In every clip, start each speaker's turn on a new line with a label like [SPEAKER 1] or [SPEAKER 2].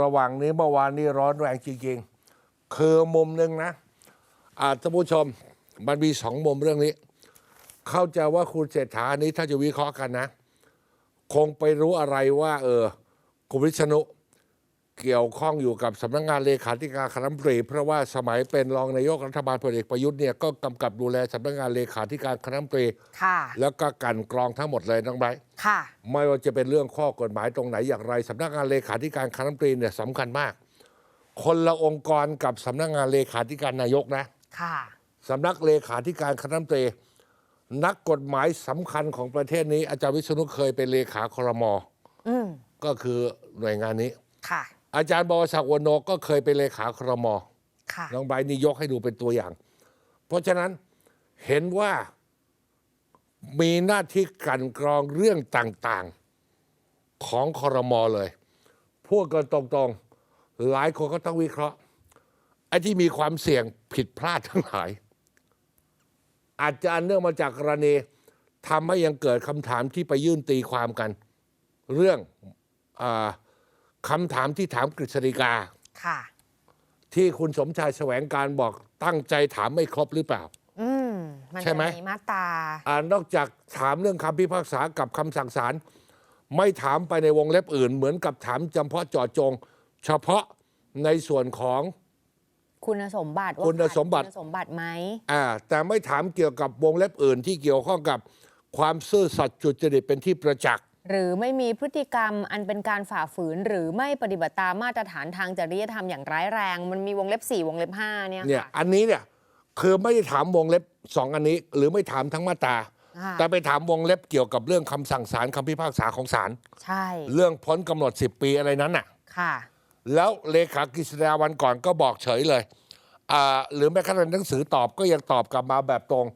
[SPEAKER 1] ระหว่างนี้เมื่อวานนี้ร้อนแรงจริงๆ คือมุมหนึ่งนะอาท่านผู้ชมมันมีสองมุมเรื่องนี้ เข้าใจว่าคุณเศรษฐานี้ถ้าจะวิเคราะห์กันนะ คงไปรู้อะไรว่า เออคุณวิชนุ เกี่ยวข้องอยู่กับสำนักงานเลขาธิการคณะรัฐมนตรี เพราะว่าสมัยเป็นรองนายกรัฐบาลพลเอกประยุทธ์เนี่ยก็กำกับดูแลสำนักงานเลขาธิการคณะรัฐมนตรี
[SPEAKER 2] ค่ะ
[SPEAKER 1] แล้วก็กลันกรองทั้งหมดเลยน้องไบร์ท
[SPEAKER 2] ค่ะ
[SPEAKER 1] ไม่ว่าจะเป็นเรื่องข้อกฎหมายตรงไหนอย่างไรสำนักงานเลขาธิการคณะรัฐมนตรีเนี่ยสำคัญมาก คนละองค์กรกับสำนักงานเลขาธิการนายกนะ
[SPEAKER 2] ค่ะ
[SPEAKER 1] สำนักเลขาธิการคณะรัฐมนตรี นักกฎหมายสำคัญของประเทศนี้อาจารย์วิษณุเคยเป็นเลขาครม
[SPEAKER 2] อืม
[SPEAKER 1] ก็คือหน่วยงานนี้
[SPEAKER 2] ค่ะ
[SPEAKER 1] อาจารย์บวรศักดิ์วโนก็เคยเป็นเลขาครม
[SPEAKER 2] ค่ะ
[SPEAKER 1] น้องใบร์ทนี่ยกให้ดูเป็นตัวอย่าง เพราะฉะนั้นเห็นว่ามีหน้าที่กลันกรองเรื่องต่างๆของคอรมอเลย พูดกันตรงๆ หลายคนก็ต้องวิเคราะห์ไอ้ที่มีความเสี่ยงผิดพลาดทั้งหลาย อาจจะอันเนื่องมาจากกรณีทำให้ยังเกิดคำถามที่ไปยื่นตีความกัน เรื่องอา คำถามที่ถามกฤษฎีกา
[SPEAKER 2] ค่ะ
[SPEAKER 1] ที่คุณสมชายแสวงการบอกตั้งใจถามไม่ครบหรือเปล่า
[SPEAKER 2] อืมมัน
[SPEAKER 1] ใช่
[SPEAKER 2] จะ
[SPEAKER 1] ไหม
[SPEAKER 2] มีมาตรา
[SPEAKER 1] อ่านอกจากถามเรื่องคำพิพากษากับคำสั่งศาลไม่ถามไปในวงเล็บอื่น เหมือนกับถามจำเพาะเจาะจง เฉพาะในส่วนของ
[SPEAKER 2] คุณสมบัติว่า
[SPEAKER 1] คุณสมบัติ
[SPEAKER 2] ขาดคุณสมบัติไหม
[SPEAKER 1] อ่าแต่ไม่ถามเกี่ยวกับวงเล็บอื่นที่เกี่ยวข้องกับความซื่อสัตย์จุจริตเป็นที่ประจักษ์
[SPEAKER 2] หรือไม่มีพฤติกรรมอันเป็นการฝ่าฝืน หรือไม่ปฏิบัติตามมาตรฐานทางจริยธรรมอย่างร้ายแรง มันมีวงเล็บ 4 วงเล็บ 5 เนี่ย
[SPEAKER 1] เนี่ย
[SPEAKER 2] ค่ะ
[SPEAKER 1] อันนี้เนี่ยคือไม่ได้ถามวงเล็บสองอันนี้ หรือไม่ถามทั้งมาตรา
[SPEAKER 2] ค่ะ
[SPEAKER 1] แต่ไปถามวงเล็บเกี่ยวกับเรื่องคำสั่งศาลคำพิพากษาของศาล
[SPEAKER 2] ใช่
[SPEAKER 1] เรื่องพ้นกำหนด 10 ปีอะไรนั้นน่ะ
[SPEAKER 2] ค่ะ
[SPEAKER 1] แล้วเลขากฤษดาวันก่อนก็บอกเฉยเลยอ่าหรือแม้กระทั่งหนังสือตอบก็ยังตอบกลับมาแบบตรง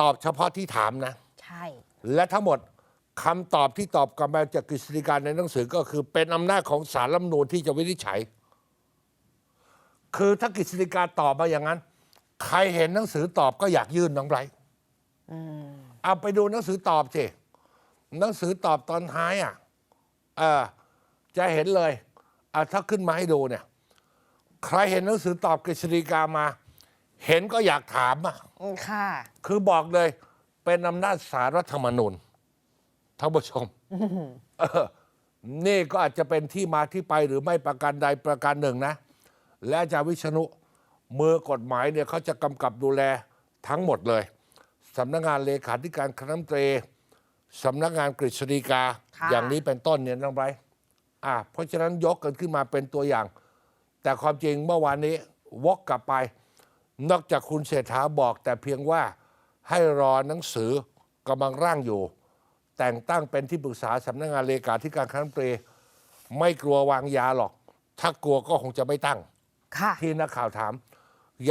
[SPEAKER 1] ตอบเฉพาะที่ถามนะ
[SPEAKER 2] ใช่
[SPEAKER 1] และทั้งหมด คำตอบที่ตอบกลับมาจากกฤษฎีกาในหนังสือก็คือเป็นอำนาจของสารรัฐธรรมนูญที่จะวินิจฉัย คือถ้ากฤษฎีกาตอบมาอย่างนั้น ใครเห็นหนังสือตอบก็อยากยื่นน้องไบรท์
[SPEAKER 2] อืม
[SPEAKER 1] เอาไปดูหนังสือตอบสิหนังสือตอบตอนท้ายอะเออจะเห็นเลยอะถ้าขึ้นมาให้ดูเนี่ย ใครเห็นหนังสือตอบกฤษฎีกามา เห็นก็อยากถามอะ
[SPEAKER 2] ค่ะ
[SPEAKER 1] คือบอกเลยเป็นอำนาจสารรัฐธรรมนูญ ท่านผู้ชมเออนี่ก็อาจจะเป็นที่มาที่ไปหรือไม่ประการใดประการหนึ่งนะ และอาจารย์วิษณุมือกฎหมายเนี่ยเขาจะกำกับดูแลทั้งหมดเลยสำนักงานเลขาธิการคณะรัฐมนตรีสำนักงานกฤษฎีกา
[SPEAKER 2] ค่ะ
[SPEAKER 1] อย่างนี้เป็นต้นเนี่ยน้องไบรท์อะเพราะฉะนั้นยกกันขึ้นมาเป็นตัวอย่าง แต่ความจริงเมื่อวานนี้วกกลับไป นอกจากคุณเศรษฐาบอกแต่เพียงว่าให้รอหนังสือกำลังร่างอยู่ แต่งตั้งเป็นที่ปรึกษาสำนักงานเลขาธิการคณะรัฐมนตรีไม่กลัววางยาหรอก ถ้ากลัวก็คงจะไม่ตั้ง
[SPEAKER 2] ค่ะ
[SPEAKER 1] ที่นักข่าวถาม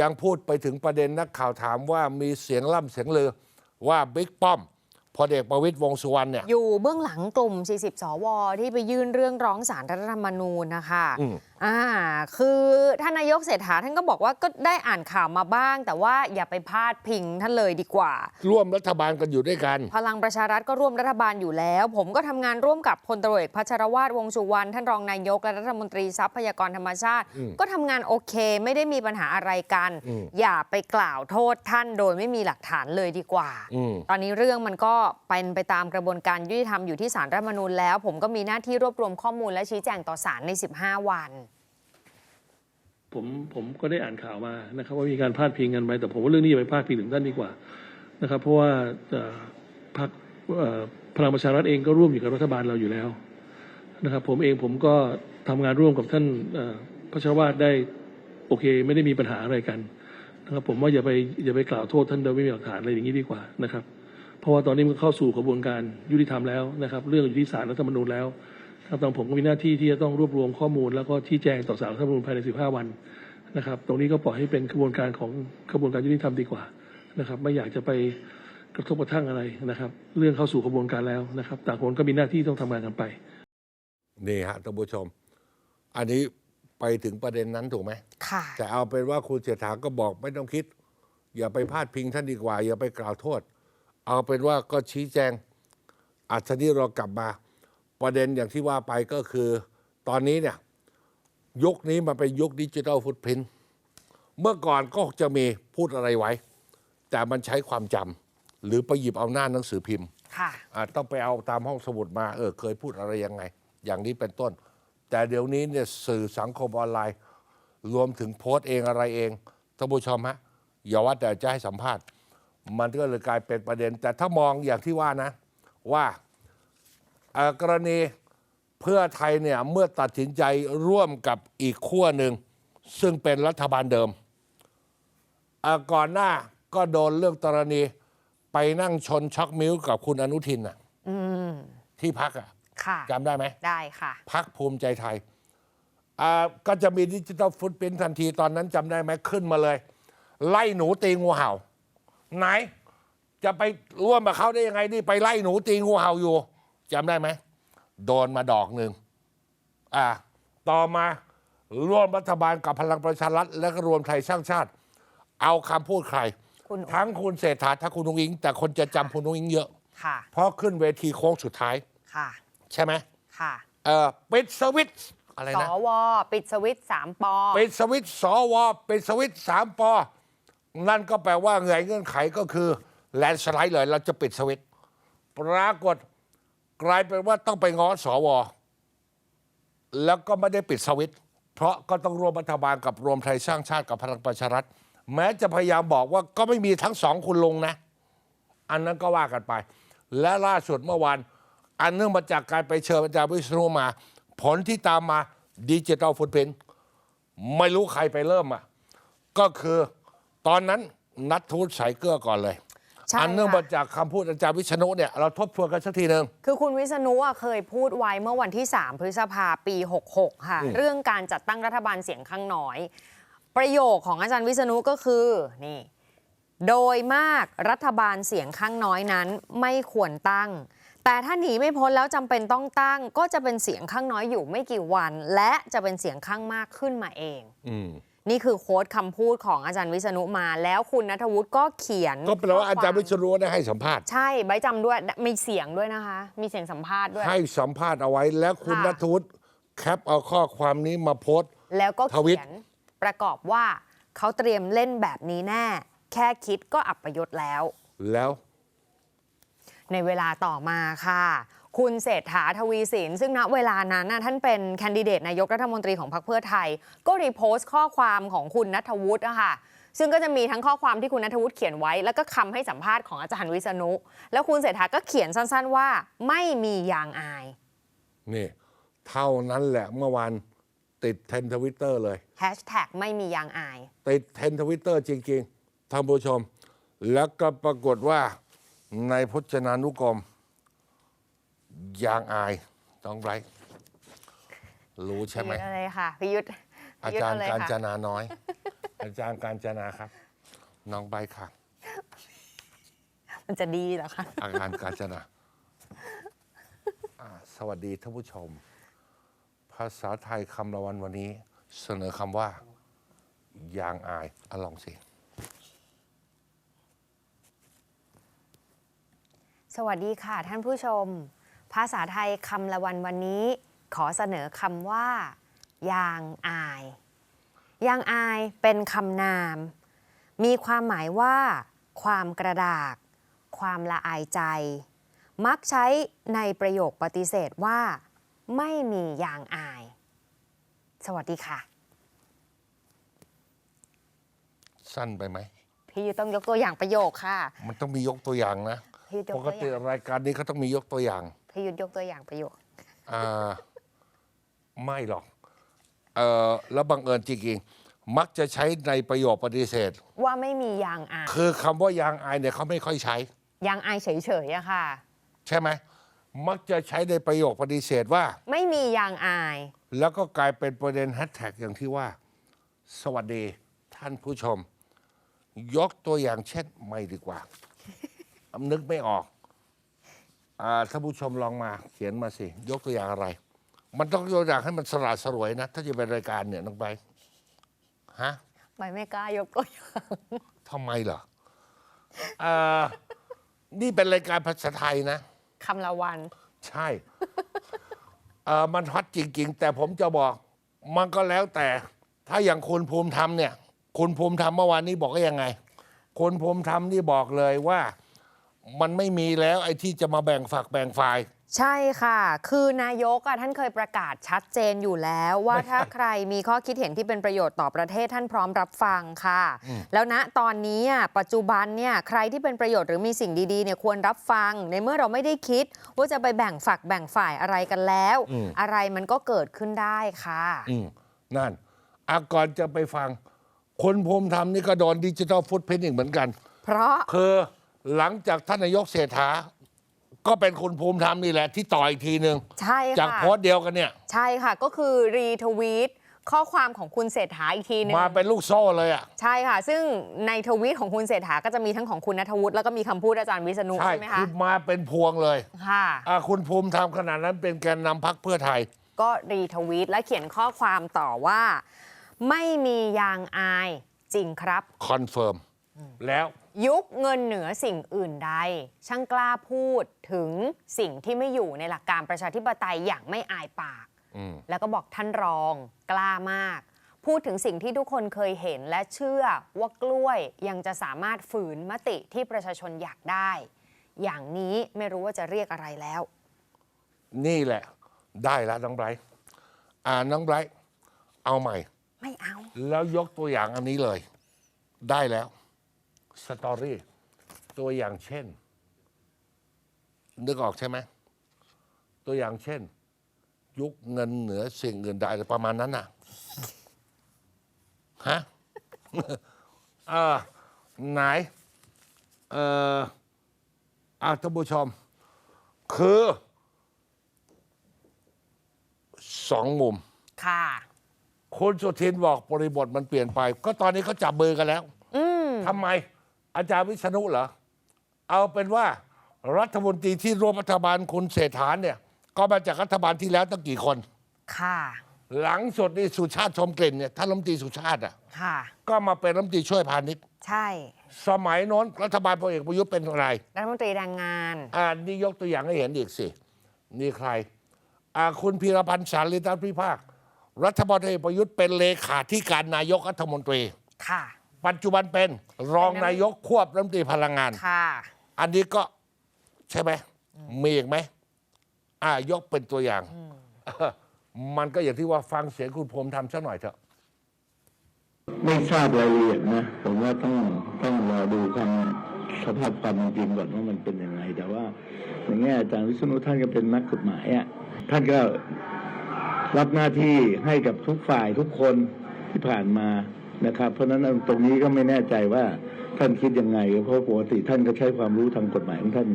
[SPEAKER 1] ยังพูดไปถึงประเด็นนักข่าวถามว่ามีเสียงล่ำเสียงลือว่าบิ๊กป้อมพลเอกประวิตยวงษ์สุวรรณเนี่ย
[SPEAKER 2] อยู่เบื้องหลังกลุ่ม 40 สว ที่ไปยื่นเรื่องร้องสารรัฐธรรมนูญนะคะ
[SPEAKER 1] อืม
[SPEAKER 2] อ่าคือท่านนายกเศรษฐาท่านก็บอกว่าก็ได้อ่านข่าวมาบ้าง แต่ว่าอย่าไปพาดพิงท่านเลยดีกว่า
[SPEAKER 1] ร่วมรัฐบาลกันอยู่ด้วยกัน
[SPEAKER 2] พลังประชารัฐก็ร่วมรัฐบาลอยู่แล้ว ผมก็ทำงานร่วมกับพลตรวจเอกพัชรวาทวงษ์สุวรรณท่านรองนายกและรัฐมนตรีทรัพยากรธรรมชาติ
[SPEAKER 1] อืม
[SPEAKER 2] ก็ทำงานโอเคไม่ได้มีปัญหาอะไรกัน
[SPEAKER 1] อืม
[SPEAKER 2] อย่าไปกล่าวโทษท่านโดยไม่มีหลักฐานเลยดีกว่า
[SPEAKER 1] อืม
[SPEAKER 2] ตอนนี้เรื่องมันก็เป็นไปตามกระบวนการยุติธรรมอยู่ที่ศาลรัฐธรรมนูญแล้ว ผมก็มีหน้าที่รวบรวมข้อมูลและชี้แจงต่อศาลใน 15 วัน
[SPEAKER 3] ผมผมก็ได้อ่านข่าวมานะครับ ว่ามีการพาดพิงกันไปแต่ผมว่าเรื่องนี้อย่าไปพาดพิงถึงท่านดีกว่านะครับ เพราะว่าพรรคพลังประชารัฐเองก็ร่วมอยู่กับรัฐบาลเราอยู่แล้วนะครับ ผมเองผมก็ทำงานร่วมกับท่านเอ่อพัชรวาทได้โอเค ไม่ได้มีปัญหาอะไรกันนะครับ ผมว่าอย่าไปอย่าไปกล่าวโทษท่านโดยไม่มีหลักฐานอะไรอย่างนี้ดีกว่านะครับ เพราะว่าตอนนี้มันเข้าสู่กระบวนการยุติธรรมแล้วนะครับ เรื่องอยู่ที่ศาลรัฐธรรมนูญแล้ว ครับทางผมก็มีหน้าที่ที่จะต้องรวบรวมข้อมูล แล้วก็ชี้แจงต่อศาลรัฐธรรมนูญภายใน 15 วันนะครับ ตรงนี้ก็ปล่อยให้เป็นกระบวนการของกระบวนการยุติธรรมดีกว่านะครับ ไม่อยากจะไปกระทบกระทั่งอะไรนะครับ เรื่องเข้าสู่กระบวนการแล้วนะครับ ต่างคนก็มีหน้าที่ต้องทำงานกันไป
[SPEAKER 1] นี่ฮะท่านผู้ชม อันนี้ไปถึงประเด็นนั้นถูกไหม
[SPEAKER 2] ค่ะ
[SPEAKER 1] แต่เอาเป็นว่าคุณเศรษฐาก็บอกไม่ต้องคิด อย่าไปพาดพิงท่านดีกว่า อย่าไปกล่าวโทษ เอาเป็นว่าก็ชี้แจงอัธนี้เรากลับมา ประเด็นอย่างที่ว่าไปก็คือตอนนี้เนี่ยยุคนี้มันเป็นยุคดิจิทัลฟุตพิ้นเมื่อก่อนก็จะมีพูดอะไรไว้ แต่มันใช้ความจำหรือไปหยิบเอาหน้าหนังสือพิมพ์
[SPEAKER 2] ค่ะ
[SPEAKER 1] อ่าต้องไปเอาตามห้องสมุดมาเออเคยพูดอะไรยังไง อย่างนี้เป็นต้น แต่เดี๋ยวนี้เนี่ยสื่อสังคมออนไลน์ รวมถึงโพสต์เองอะไรเองท่านผู้ชมฮะอย่าว่าแต่จะให้สัมภาษณ์ มันก็เลยกลายเป็นประเด็น แต่ถ้ามองอย่างที่ว่านะว่าเอ่อ กรณีเพื่อไทยเนี่ยเมื่อตัดสินใจร่วมกับอีกขั้วหนึ่ง ซึ่งเป็นรัฐบาลเดิมเอ่อก่อนหน้าก็โดนเรื่องกรณีไปนั่งชนช็อกมิ้วกับคุณอนุทินน่ะ
[SPEAKER 2] อืม
[SPEAKER 1] ที่พักอะ
[SPEAKER 2] ค่ะ
[SPEAKER 1] จำได้ไหม
[SPEAKER 2] ได้ค่ะ
[SPEAKER 1] พักภูมิใจไทยอ่าก็จะมีดิจิทัลฟุตพิ้นทันทีตอนนั้นจำได้ไหมขึ้นมาเลย ไล่หนูตีงูเห่า ไหน จะไปร่วมกับเขาได้ยังไงนี่ไปไล่หนูตีงูเห่าอยู่ จำได้ไหม โดนมาดอกหนึ่งอ่า ต่อมาร่วมรัฐบาลกับพลังประชารัฐและก็รวมไทยสร้างชาติ เอาคำพูดใคร
[SPEAKER 2] คุณ
[SPEAKER 1] ทั้งคุณเศรษฐาทั้งคุณนุ้งอิง แต่คนจะจำคุณนุ้งอิงเยอะ
[SPEAKER 2] ค่ะ
[SPEAKER 1] เพราะขึ้นเวทีโค้งสุดท้าย
[SPEAKER 2] ค่ะ
[SPEAKER 1] ใช่ไหม
[SPEAKER 2] ค่ะ
[SPEAKER 1] เออปิดสวิตช์อะไร
[SPEAKER 2] ส
[SPEAKER 1] นะ
[SPEAKER 2] ว ปิดสวิตสามปอ
[SPEAKER 1] ปิดสวิตช์สวปิดสวิตช์สามปอ นั่นก็แปลว่าไงเงื่อนไขก็คือ แลนสไลด์เลยเราจะปิดสวิตช์ปรากฏ กลายเป็นว่าต้องไปง้อสว แล้วก็ไม่ได้ปิดสวิตช์เพราะก็ต้องรวมรัฐบาลกับรวมไทยสร้างชาติกับพลังประชารัฐ แม้จะพยายามบอกว่าก็ไม่มีทั้งสองคุณลงนะ อันนั้นก็ว่ากันไป และล่าสุดเมื่อวานอันเนื่องมาจากการไปเชิญอาจารย์วิษณุมา ผลที่ตามมาดิจิ t a ลฟุตพิ้นไม่รู้ใครไปเริ่มอะก็คือตอนนั้นนัททูตสายเกลือก่อนเลย
[SPEAKER 2] ใช่
[SPEAKER 1] อันเนื่อง
[SPEAKER 2] ค่ะ
[SPEAKER 1] มาจากคำพูดอาจารย์วิษณุเนี่ยเราทบทวนกันสักทีหนึ่ง
[SPEAKER 2] คือคุณวิษณุอะเคยพูดไว้เมื่อวันที่ 3 พฤษภาปี 66 ค่ะ
[SPEAKER 1] อืม
[SPEAKER 2] เรื่องการจัดตั้งรัฐบาลเสียงข้างน้อย ประโยคของอาจารย์วิษณุก็คือนี่ โดยมากรัฐบาลเสียงข้างน้อยนั้นไม่ควรตั้ง แต่ถ้าหนีไม่พ้นแล้วจำเป็นต้องตั้ง ก็จะเป็นเสียงข้างน้อยอยู่ไม่กี่วัน และจะเป็นเสียงข้างมากขึ้นมาเอง
[SPEAKER 1] อืม
[SPEAKER 2] นี่คือโค้ดคำพูดของอาจารย์วิษณุมา แล้วคุณนัทวุฒิก็เขียน
[SPEAKER 1] ก็แปลว่าอาจารย์วิษณุได้ให้สัมภาษณ์
[SPEAKER 2] ใช่ใบจำด้วยมีเสียงด้วยนะคะ มีเสียงสัมภาษณ์ด้วย
[SPEAKER 1] ให้สัมภาษณ์เอาไว้แล้วคุณ
[SPEAKER 2] ค่ะ
[SPEAKER 1] นัทวุฒิแคปเอาข้อความนี้มาโพสต์
[SPEAKER 2] แล้วก็
[SPEAKER 1] ทวิต
[SPEAKER 2] เขียนประกอบว่าเขาเตรียมเล่นแบบนี้แน่ แค่คิดก็อับประยศแล้ว
[SPEAKER 1] แล้ว
[SPEAKER 2] ในเวลาต่อมาค่ะ คุณเศรษฐาทวีสิน ซึ่งณเวลานั้นน่ะท่านเป็นแคนดิเดตนายกรัฐมนตรีของพรรคเพื่อไทย ก็รีโพสต์ข้อความของคุณนัทวุฒิอะค่ะซึ่งก็จะมีทั้งข้อความที่คุณนัทวุฒิเขียนไว้ แล้วก็คำให้สัมภาษณ์ของอาจารย์วิษณุ แล้วคุณเศรษฐาก็เขียนสั้นๆว่าไม่มียางอาย
[SPEAKER 1] นี่ เท่านั้นแหละเมื่อวานติดเทรนทวิตเตอร์เลย
[SPEAKER 2] แฮชแท็กไม่มียางอาย
[SPEAKER 1] ติดเทรนทวิตเตอร์จริงๆท่านผู้ชม แล้วก็ปรากฏว่าในพจนานุกรม ยางอายต้องไรท์รู้ใช่ไหม
[SPEAKER 2] พี่ยุทธอะไรค่ะพี่ยุทธ
[SPEAKER 1] อา
[SPEAKER 2] พี่ยุทธ
[SPEAKER 1] จารย์
[SPEAKER 2] เเลย
[SPEAKER 1] การ
[SPEAKER 2] ค่ะ
[SPEAKER 1] จนาน้อย อาจารย์การจนาครับ น้องใบร์ทค่ะ
[SPEAKER 2] มันจะดีเหรอคะ
[SPEAKER 1] อาจารย์การจนาอ่าสวัสดีท่านผู้ชม ภาษาไทยคำละวันวันนี้ เสนอคำว่า ยางอายอะลองสิ
[SPEAKER 2] สวัสดีค่ะท่านผู้ชม ภาษาไทยคำละวันวันนี้ ขอเสนอคำว่า ยางอาย ยางอายเป็นคำนาม มีความหมายว่า ความกระดาก ความละอายใจ มักใช้ในประโยคปฏิเสธว่า ไม่มียางอาย สวัสดีค่ะ
[SPEAKER 1] สั้นไปไหม
[SPEAKER 2] พี่ยุทธต้องยกตัวอย่างประโยคค่ะ
[SPEAKER 1] มันต้องมียกตัวอย่างนะ
[SPEAKER 2] พี่ยุทธย
[SPEAKER 1] ป
[SPEAKER 2] ก
[SPEAKER 1] ก
[SPEAKER 2] ตัวอ
[SPEAKER 1] ติ
[SPEAKER 2] ย่าง
[SPEAKER 1] รายการนี้เขาต้องมียกตัวอย่าง
[SPEAKER 2] พี่ยุทธยกตัวอย่างประโยค
[SPEAKER 1] อ่าไม่หรอกเออแล้วบังเอิญจริงๆมักจะใช้ในประโยคปฏิเสธ
[SPEAKER 2] ว่าไม่มียางอาย
[SPEAKER 1] คือคำว่ายางอายเนี่ยเขาไม่ค่อยใช้
[SPEAKER 2] ยางอายเฉยๆอะค่ะ
[SPEAKER 1] ใช่ไหมมักจะใช้ในประโยคปฏิเสธว่า
[SPEAKER 2] ไม่มียางอาย
[SPEAKER 1] แล้วก็กลายเป็นประเด็นแฮชแท็กอย่างที่ว่า สวัสดีท่านผู้ชม ยกตัวอย่างเช่นไม่ดีกว่านึกไม่ออก อาท่านผู้ชมลองมาเขียนมาสิ ยกตัวอย่างอะไร มันต้องยกตัวอย่างให้มันสละสลวยนะ ถ้าจะเป็นรายการเนี่ยน้องไปฮะ
[SPEAKER 2] ไม่ไม่กล้ายกตัวอย่าง
[SPEAKER 1] ทำไมเหรออ่านี่เป็นรายการภาษาไทยนะ
[SPEAKER 2] คำละวัน
[SPEAKER 1] ใช่เออมันฮอตจริง ๆ แต่ผมจะบอก มันก็แล้วแต่ ถ้าอย่างคุณภูมิธรรมเนี่ย คุณภูมิธรรมเมื่อวานนี้บอกว่ายังไง คุณภูมิธรรมนี่บอกเลยว่า มันไม่มีแล้วไอ้ที่จะมาแบ่งฝักแบ่งฝ่าย
[SPEAKER 2] ใช่ค่ะ คือนายกอะท่านเคยประกาศชัดเจนอยู่แล้วว่าถ้าใครมีข้อคิดเห็นที่เป็นประโยชน์ต่อประเทศท่านพร้อมรับฟังค่ะแล้วณตอนนี้อะปัจจุบันเนี่ยใครที่เป็นประโยชน์หรือมีสิ่งดีๆเนี่ยควรรับฟัง ในเมื่อเราไม่ได้คิด ว่าจะไปแบ่งฝักแบ่งฝ่ายอะไรกันแล้ว
[SPEAKER 1] อืม
[SPEAKER 2] อะไรมันก็เกิดขึ้นได้ค่ะ
[SPEAKER 1] อืมนั่นอาก่อนจะไปฟังคุณภูมิธรรมนี่ก็โดนดิจิทัลฟุตพิ้นอีกเหมือนกัน
[SPEAKER 2] เพราะ
[SPEAKER 1] คือ หลังจากท่านนายกเศรษฐา ก็เป็นคุณภูมิธรรมนี่แหละ ที่ต่ออีกทีหนึ่ง
[SPEAKER 2] ใช่
[SPEAKER 1] จาก
[SPEAKER 2] ค่ะ
[SPEAKER 1] โพสต์เดียวกันเนี่ย
[SPEAKER 2] ใช่ค่ะ ก็คือรีทวีตข้อความของคุณเศรษฐาอีกทีหนึง
[SPEAKER 1] มาเป็นลูกโซ่เลยอะ
[SPEAKER 2] ใช่ค่ะ ซึ่งในทวีตของคุณเศรษฐาก็จะมีทั้งของคุณนัทวุฒิแล้วก็มีคำพูดอาจารย์วิษณุ
[SPEAKER 1] ใช่
[SPEAKER 2] ใช่ไหม
[SPEAKER 1] คื
[SPEAKER 2] คะ
[SPEAKER 1] อมาเป็นพวงเลย
[SPEAKER 2] ค่ะ
[SPEAKER 1] อะคุณภูมิธรรมขนาดนั้นเป็นแกนนำพักเพื่อไทย
[SPEAKER 2] ก็รีทวีตและเขียนข้อความต่อว่า ไม่มียางอายจริงครับ
[SPEAKER 1] คอนเฟิร์ม แล้ว
[SPEAKER 2] ยุคเงินเหนือสิ่งอื่นใด ช่างกล้าพูดถึงสิ่งที่ไม่อยู่ในหลักการประชาธิปไตยอย่างไม่อายปาก
[SPEAKER 1] อืม
[SPEAKER 2] แล้วก็บอกท่านรองกล้ามาก พูดถึงสิ่งที่ทุกคนเคยเห็นและเชื่อว่ากล้วยยังจะสามารถฝืนมติที่ประชาชนอยากได้ อย่างนี้ไม่รู้ว่าจะเรียกอะไรแล้ว
[SPEAKER 1] นี่แหละ ได้แล้วน้องไบรท์อ่าน้องไบรท์เอาใหม่
[SPEAKER 2] ไม่เอา
[SPEAKER 1] แล้วยกตัวอย่างอันนี้เลย ได้แล้ว สตอรี่ตัวอย่างเช่น นึกออกใช่ไหมตัวอย่างเช่น ยุคเงินเหนือสิ่งอื่นใดอะไรประมาณนั้นน่ะฮะเออไหนเอออาท่านผู้ชม คือสองมุม
[SPEAKER 2] ค่ะ
[SPEAKER 1] คุณสุทินบอกบริบทมันเปลี่ยนไป ก็ตอนนี้เขาจับมือกันแล้ว
[SPEAKER 2] อืม
[SPEAKER 1] ทำไม อาจารย์วิษณุเหรอ เอาเป็นว่ารัฐมนตรีที่ร่วมรัฐบาลคุณเศรษฐาเนี่ย ก็มาจากรัฐบาลที่แล้วตั้งกี่คน
[SPEAKER 2] ค่ะ
[SPEAKER 1] หลังสุดนี่สุชาติชมกลิ่นเนี่ยท่านรัฐมนตรีสุชาติอะ
[SPEAKER 2] ค่ะ
[SPEAKER 1] ก็มาเป็นรัฐมนตรีช่วยพาณิชย์
[SPEAKER 2] ใช่
[SPEAKER 1] สมัยโน้นรัฐบาลพลเอกประยุทธ์เป็นอะไร
[SPEAKER 2] รัฐมนตรีแรงงาน
[SPEAKER 1] อ่านี่ยกตัวอย่างให้เห็นอีกสิ นี่ใคร อ่าคุณพีรพันธ์สารีรัตน์พิพากษ์รัฐบาลพลเอกประยุทธ์เป็นเลขาธิการนายกรัฐมนตรี
[SPEAKER 2] ค่ะ
[SPEAKER 1] ปัจจุบันเป็นรองนายกควบรัฐมนตรีพลังงาน
[SPEAKER 2] ค่ะ
[SPEAKER 1] อันนี้ก็ใช่ไหมมีอีกไหมอ่ายกเป็นตัวอย่างเออมันก็อย่างที่ว่าฟังเสียงคุณภูมิธรรมสักหน่อยเถอะ
[SPEAKER 4] ไม่ทราบรายละเอียดนะ ผมว่าต้องต้องรอดูความสภาพความเป็นจริงก่อนว่ามันเป็นยังไง แต่ว่าในแง่อาจารย์วิษณุท่านก็เป็นนักกฎหมายอะท่านก็รับหน้าที่ให้กับทุกฝ่ายทุกคนที่ผ่านมา นะครับ เพราะฉะนั้นตรงนี้ก็ไม่แน่ใจว่าท่านคิดยังไง เพราะปกติท่านก็ใช้ความรู้ทางกฎหมายของท่าน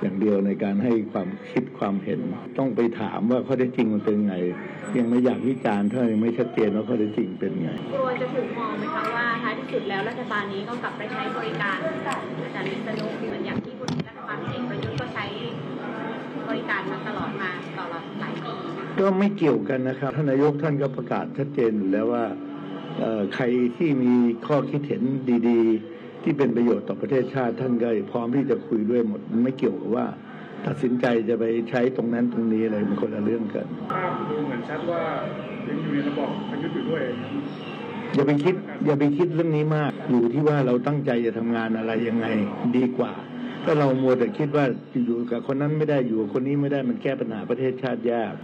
[SPEAKER 4] อย่างเดียวในการให้ความคิดความเห็น ต้องไปถามว่าข้อเท็จจริงมันเป็นไง ยังไม่อยากวิจารณ์ถ้ายังไม่ชัดเจนว่าข้อเท็จจริงเป็นไง
[SPEAKER 5] กลัวจะถูกมองไหมคะว่าท้ายที่สุดแล้วรัฐบาลนี้ก็กลับไปใช้บริการอาจารย์วิษณุเหมือนอย่างที่คุณรัฐบาลพลเอกประยุทธ์ก็ใช้บริการมาตลอดมาตลอดหลายปี
[SPEAKER 4] ก็ไม่เกี่ยวกันนะครับท่านนายกท่านก็ประกาศชัดเจนอยู่แล้วว่าเอ่อ ใครที่มีข้อคิดเห็นดีๆ ที่เป็นประโยชน์ต่อประเทศชาติท่านก็พร้อมที่จะคุยด้วยหมดมันไม่เกี่ยวกับว่า ตัดสินใจจะไปใช้ตรงนั้นตรงนี้อะไรมันคนละเรื่องกัน
[SPEAKER 6] ภาพดูเหมือนชัดว่ายังอยู่ในระบอบประยุทธ์อยู่ด้วย
[SPEAKER 4] อย่าไปคิดอย่าไปคิดเรื่องนี้มาก อยู่ที่ว่าเราตั้งใจจะทำงานอะไรยังไงดีกว่า ถ้าเรามัวแต่คิดว่าอยู่กับคนนั้นไม่ได้อยู่กับคนนี้ไม่ได้มันแก้ปัญหาประเทศชาติยาก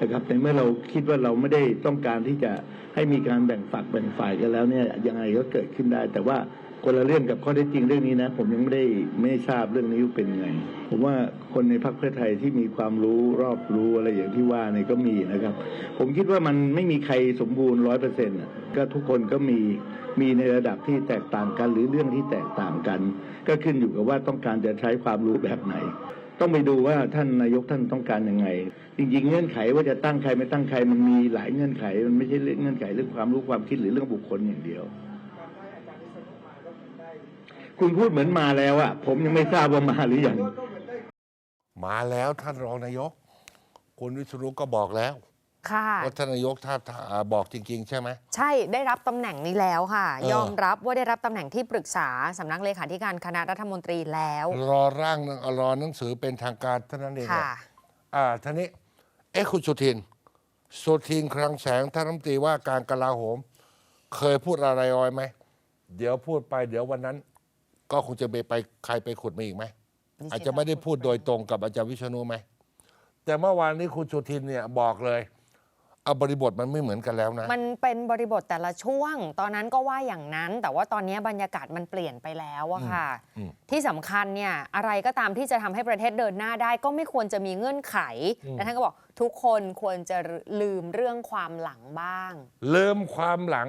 [SPEAKER 4] นะครับในเมื่อเราคิดว่าเราไม่ได้ต้องการที่จะให้มีการแบ่งฝักแบ่งฝ่ายกันแล้วเนี่ยยังไงก็เกิดขึ้นได้ แต่ว่าคนละเรื่องกับข้อเท็จจริงเรื่องนี้นะ ผมยังไม่ได้ไม่ทราบเรื่องนี้เป็นไง ผมว่าคนในพรรคเพื่อไทยที่มีความรู้รอบรู้อะไรอย่างที่ว่าเนี่ยก็มีนะครับ ผมคิดว่ามันไม่มีใครสมบูรณ์ร้อยเปอร์เซ็นต์ก็ทุกคนก็มีมีในระดับที่แตกต่างกัน หรือเรื่องที่แตกต่างกัน ก็ขึ้นอยู่กับว่าต้องการจะใช้ความรู้แบบไหน ต้องไปดูว่าท่านนายกท่านต้องการยังไง จริงๆเงื่อนไขว่าจะตั้งใครไม่ตั้งใครมันมีหลายเงื่อนไข มันไม่ใช่เรื่องเงื่อนไขเรื่องความรู้ความคิดหรือเรื่องบุคคลอย่างเดียว คุณพูดเหมือนมาแล้วอะผมยังไม่ทราบว่ามาหรือยัง
[SPEAKER 1] มาแล้วท่านรองนายก คุณวิศนุก็บอกแล้ว
[SPEAKER 2] ค่ะ
[SPEAKER 1] ว่าท่านนายกถ้าถ้าอ่าบอกจริง ๆ ใช่ไหม
[SPEAKER 2] ใช่ได้รับตำแหน่งนี้แล้วค่ะ
[SPEAKER 1] เออย
[SPEAKER 2] อมรับว่าได้รับตำแหน่งที่ปรึกษาสำนักเลขาธิการคณะรัฐมนตรีแล้ว
[SPEAKER 1] รอร่างรอหนังสือเป็นทางการเท่านั้นเอง
[SPEAKER 2] ค่ะ
[SPEAKER 1] อ่าท่านี้ เอ๊ะคุณสุทิน สุทินคลังแสงท่านรัฐมนตรีว่าการกลาโหม เคยพูดอะไรไว้ไหม เดี๋ยวพูดไปเดี๋ยววันนั้น ก็คงจะไปไปใครไปขุดมาอีกไหม อาจจะไม่ได้พูดโดยตรงกับอาจารย์วิษณุไหม แต่เมื่อวานนี้คุณสุทินเนี่ยบอกเลย เอาบริบทมันไม่เหมือนกันแล้วนะ
[SPEAKER 2] มันเป็นบริบทแต่ละช่วง ตอนนั้นก็ว่าอย่างนั้น แต่ว่าตอนนี้บรรยากาศมันเปลี่ยนไปแล้วอะค่ะ
[SPEAKER 1] อืม
[SPEAKER 2] ที่สำคัญเนี่ยอะไรก็ตามที่จะทำให้ประเทศเดินหน้าได้ ก็ไม่ควรจะมีเงื่อนไขและท่านก็บอกทุกคนควรจะลืมเรื่องความหลังบ้าง
[SPEAKER 1] ลืมความหลัง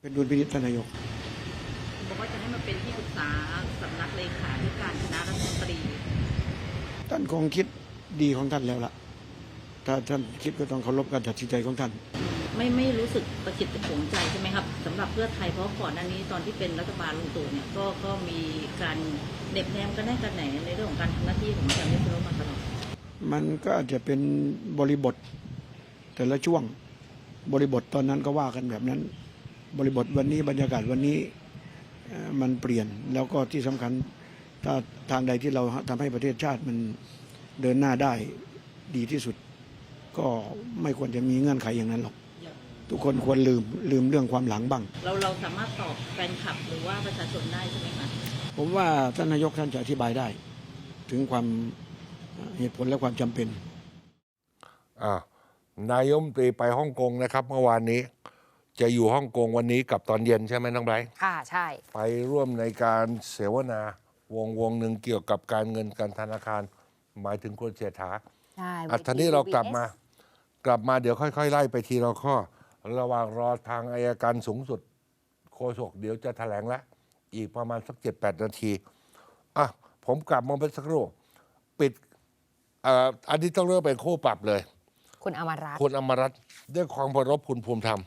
[SPEAKER 7] เป็นดุลพินิจท่านนายก
[SPEAKER 8] บอกว่าจะให้มาเป็นที่ปรึกษาสำนักเลขาธิการคณะรัฐมนตรี
[SPEAKER 7] ท่านคงคิดดีของท่านแล้วล่ะ ถ้าท่านคิดก็ต้องเคารพการตัดสินใจของท่าน
[SPEAKER 8] ไม่ไม่รู้สึกประจิตประสงใจใช่ไหมครับสำหรับเพื่อไทยเพราะก่อนหน้านี้ตอนที่เป็นรัฐบาลลุงตู่เนี่ยก็ก็มีการเหน็บแนมกันได้กันไหนในเรื่องของการทำหน้าที่ของอาจารย์วิศนุมาตลอด
[SPEAKER 7] มันก็อาจจะเป็นบริบท แต่ละช่วงบริบทตอนนั้นก็ว่ากันแบบนั้น บริบทวันนี้บรรยากาศวันนี้เอ่อมันเปลี่ยนแล้วก็ที่สำคัญถ้าทางใดที่เราทำให้ประเทศชาติมันเดินหน้าได้ดีที่สุด ก็ไม่ควรจะมีเงื่อนไขอย่างนั้นหรอก ทุกคนควรลืมลืมเรื่องความหลังบ้าง
[SPEAKER 8] เราเราสามารถตอบแฟนคลับหรือว่าประชาชนได้ใช่ไหมคะ
[SPEAKER 7] ผมว่าท่านนายกท่านจะอธิบายได้ ถึงความเหตุผลและความจำเป็น
[SPEAKER 1] อ่านายกรัฐมนตรีไปฮ่องกงนะครับเมื่อวานนี้ จะอยู่ฮ่องกงวันนี้กับตอนเย็นใช่ไหมน้องไบรท์
[SPEAKER 2] ค่ะใช่
[SPEAKER 1] ไปร่วมในการเสวนาวงวงหนึ่งเกี่ยวกับการเงินการธนาคาร หมายถึงคุณเศรษฐา
[SPEAKER 2] ใช่
[SPEAKER 1] อัทีนี้เรากลับมา กลับมาเดี๋ยวค่อย ๆ ไล่ไปทีละข้อ ระหว่างรอทางอายการสูงสุดโฆษกเดี๋ยวจะแถลงแล้วอีกประมาณสักเจ็ดแปดนาทีอะผมกลับมาเป็นสักครู่ปิดเอ่ออันนี้ต้องเริ่มเป็นคู่ปรับเลย
[SPEAKER 2] คุณอมรรัตน์
[SPEAKER 1] คุณอมรัตน์ด้วยความเคารพคุณภูมิธรรม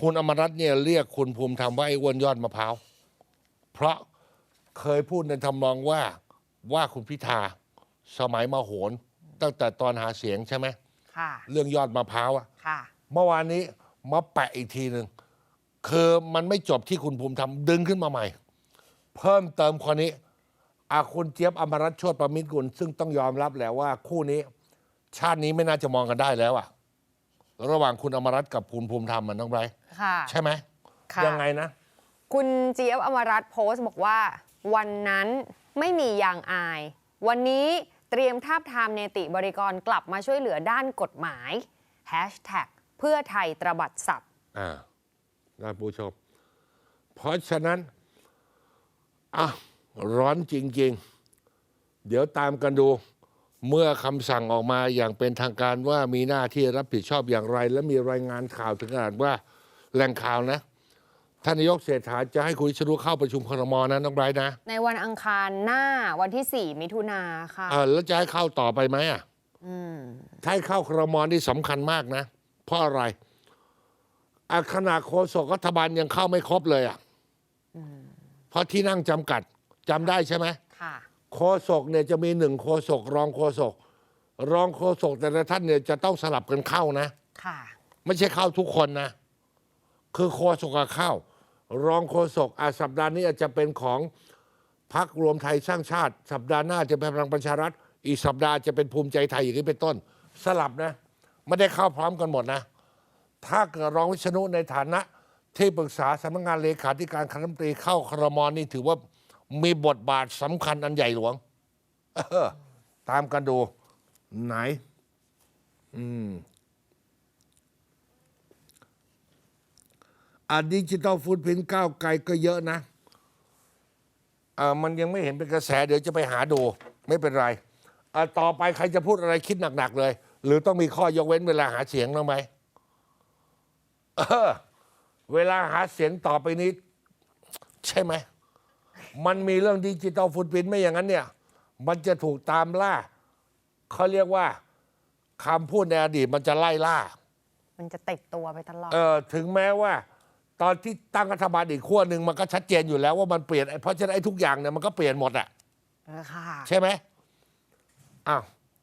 [SPEAKER 1] คุณอมรัตน์เนี่ยเรียกคุณภูมิธรรมว่าไอ้อ้วนยอดมะพร้าวเพราะเคยพูดในทำนองว่าว่าคุณพิธาสมัยมาโหนตั้งแต่ตอนหาเสียงใช่ไหม
[SPEAKER 2] ค่ะ
[SPEAKER 1] เรื่องยอดมะพร้าวอะ
[SPEAKER 2] ค่ะ
[SPEAKER 1] เมื่อวานนี้มาแปะอีกทีหนึ่งคือมันไม่จบที่คุณภูมิธรรมดึงขึ้นมาใหม่ เพิ่มเติมคนนี้อาคุณเจี๊ยบอมรัตน์โชติประมิตรกุลซึ่งต้องยอมรับแหละว่าคู่นี้ ชาตินี้ไม่น่าจะมองกันได้แล้วอะระหว่างคุณอมรัตน์กับคุณภูมิธรรมมันน้องไบรท์
[SPEAKER 2] ค่ะ
[SPEAKER 1] ใช่ไหม
[SPEAKER 2] ค่ะ
[SPEAKER 1] ยังไงนะ
[SPEAKER 2] คุณเจี๊ยบอมรัตน์โพสต์บอกว่า วันนั้นไม่มียางอาย วันนี้ เตรียมทาบทามเนติบริกรกลับมาช่วยเหลือด้านกฎหมาย Hashtag เพื่อไทยตระบัดสัตว์
[SPEAKER 1] อ่าท่านผู้ชม เพราะฉะนั้นอะร้อนจริง ๆ เดี๋ยวตามกันดู เมื่อคำสั่งออกมาอย่างเป็นทางการว่ามีหน้าที่รับผิดชอบอย่างไร และมีรายงานข่าวถึงขนาดว่าแหล่งข่าวนะ ท่านนายกเศรษฐาจะให้คุณวิชรุเข้าประชุมครมนะน้องไบรท์นะ
[SPEAKER 2] ในวันอังคารหน้าวันที่ 4 มิถุนาค่ะ
[SPEAKER 1] อ่าแล้วจะให้เข้าต่อไปไหมอะ
[SPEAKER 2] อืม
[SPEAKER 1] ถ้าให้เข้าครมนี่สำคัญมากนะ เพราะอะไรอาขณะโฆษกรัฐบาลยังเข้าไม่ครบเลยอะเพราะที่นั่งจำกัดจำได้ใช่ไหม
[SPEAKER 2] ค่ะ
[SPEAKER 1] โฆษกเนี่ยจะมีหนึ่งโฆษกรองโฆษกรองโฆษกแต่ละท่านเนี่ยจะต้องสลับกันเข้านะ
[SPEAKER 2] ค่ะ
[SPEAKER 1] ไม่ใช่เข้าทุกคนนะ คือโฆษกอะเข้า รองโฆษกอาสัปดาห์นี้อาจจะเป็นของพักรวมไทยสร้างชาติ สัปดาห์หน้าจะเป็นพลังประชารัฐ อีกสัปดาห์จะเป็นภูมิใจไทยอย่างนี้เป็นต้น สลับนะ ไม่ได้เข้าพร้อมกันหมดนะ ถ้าเกิดรองวิษณุในฐานะ ที่ปรึกษาสำนักงานเลขาธิการคณะรัฐมนตรีเข้าครมอนนี่ถือว่ามีบทบาทสำคัญอันใหญ่หลวงออตามกันดูไหน อืม อะดิจิตอลฟูดพินก้าวไกลก็เยอะนะเอ่ามันยังไม่เห็นเป็นกระแส เดี๋ยวจะไปหาดู ไม่เป็นไรอะต่อไปใครจะพูดอะไรคิดหนัก ๆ เลย หรือต้องมีข้อยกเว้นเวลาหาเสียงบ้างไหมเออเวลาหาเสียงต่อไปนี้ ใช่ไหม มันมีเรื่องดิจิตอลฟูดพินไม่อย่างนั้นเนี่ย มันจะถูกตามล่าเขาเรียกว่าคำพูดในอดีตมันจะไล่ล่า
[SPEAKER 2] มันจะติดตัวไปตลอด
[SPEAKER 1] เออถึงแม้ว่า ตอนที่ตั้งรัฐบาลอีกขั้วหนึ่งมันก็ชัดเจนอยู่แล้วว่ามันเปลี่ยนเพราะฉะนั้นไอ้ทุกอย่างเนี่ยมันก็เปลี่ยนหมดอะ
[SPEAKER 2] เออค่ะ
[SPEAKER 1] ใช่ไหมอ้าว